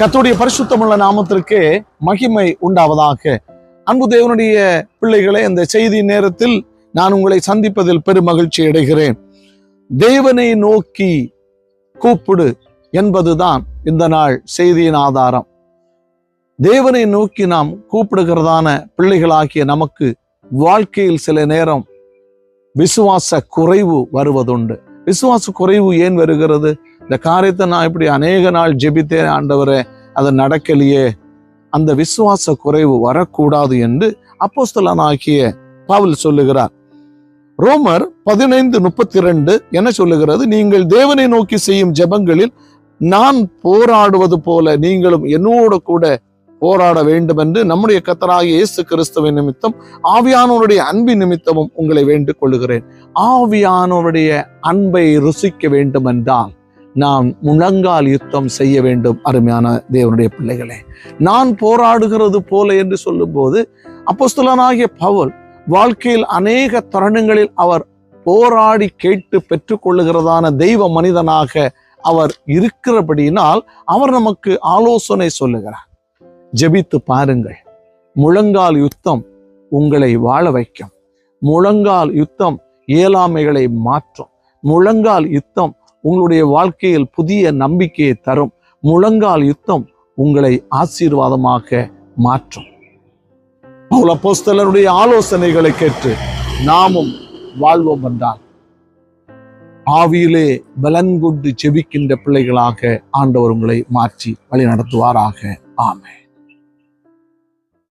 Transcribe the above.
கத்துடைய பரிசுத்தமுள்ள நாமத்திற்கு மகிமை உண்டாவதாக. அன்பு தேவனுடைய பிள்ளைகளை இந்த செய்தி நேரத்தில் நான் உங்களை சந்திப்பதில் பெரும் மகிழ்ச்சி அடைகிறேன். தேவனை நோக்கி கூப்பிடு என்பதுதான் இந்த நாள் செய்தியின் ஆதாரம். தேவனை நோக்கி நாம் கூப்பிடுகிறதான பிள்ளைகளாகிய நமக்கு வாழ்க்கையில் சில நேரம் விசுவாச குறைவு வருவதுண்டு. விசுவாச குறைவு ஏன் வருகிறது? இந்த காரியத்தை நான் இப்படி அநேக நாள் ஜெபித்தேன் ஆண்டவரே. அது நடக்கலையே. அந்த விசுவாச குறைவு வரக்கூடாது என்று அப்போஸ்தலனாகிய பவுல் சொல்லுகிறார். ரோமர் பதினைந்து முப்பத்தி ரெண்டு என்ன சொல்லுகிறது? நீங்கள் தேவனை நோக்கி செய்யும் ஜெபங்களில் நான் போராடுவது போல நீங்களும் என்னோட கூட போராட வேண்டும் என்று நம்முடைய கத்தராகிய இயேசு கிறிஸ்துவின் நிமித்தம் ஆவியானோருடைய அன்பின் நிமித்தமும் உங்களை வேண்டுக் கொள்ளுகிறேன். ஆவியானோருடைய அன்பை ருசிக்க வேண்டும் என்றால் நாம் முழங்கால் யுத்தம் செய்ய வேண்டும் அருமையான தேவனுடைய பிள்ளைகளே. நான் போராடுகிறது போல என்று சொல்லும்போது அப்போஸ்தலனாகிய பவுல் வாழ்க்கையில் அநேக தருணங்களில் அவர் போராடி கேட்டு பெற்றுக்கொள்ளுகிறதான தெய்வ மனிதனாக அவர் இருக்கிறபடியினால் அவர் நமக்கு ஆலோசனை சொல்லுகிறார். ஜெபித்து பாருங்கள். முழங்கால் யுத்தம் உங்களை வாழ வைக்கும். முழங்கால் யுத்தம் இயலாமைகளை மாற்றும். முழங்கால் யுத்தம் உங்களுடைய வாழ்க்கையில் புதிய நம்பிக்கையை தரும். முழங்கால் யுத்தம் உங்களை ஆசீர்வாதமாக மாற்றும். பௌலப்போஸ்தலனுடைய ஆலோசனைகளை கேட்டு நாமும் வாழ்வோம் என்றால் ஆவியிலே பலன் கொண்டு ஜெபிக்கின்ற பிள்ளைகளாக ஆண்டவர் உங்களை மாற்றி வழி நடத்துவாராக. ஆமே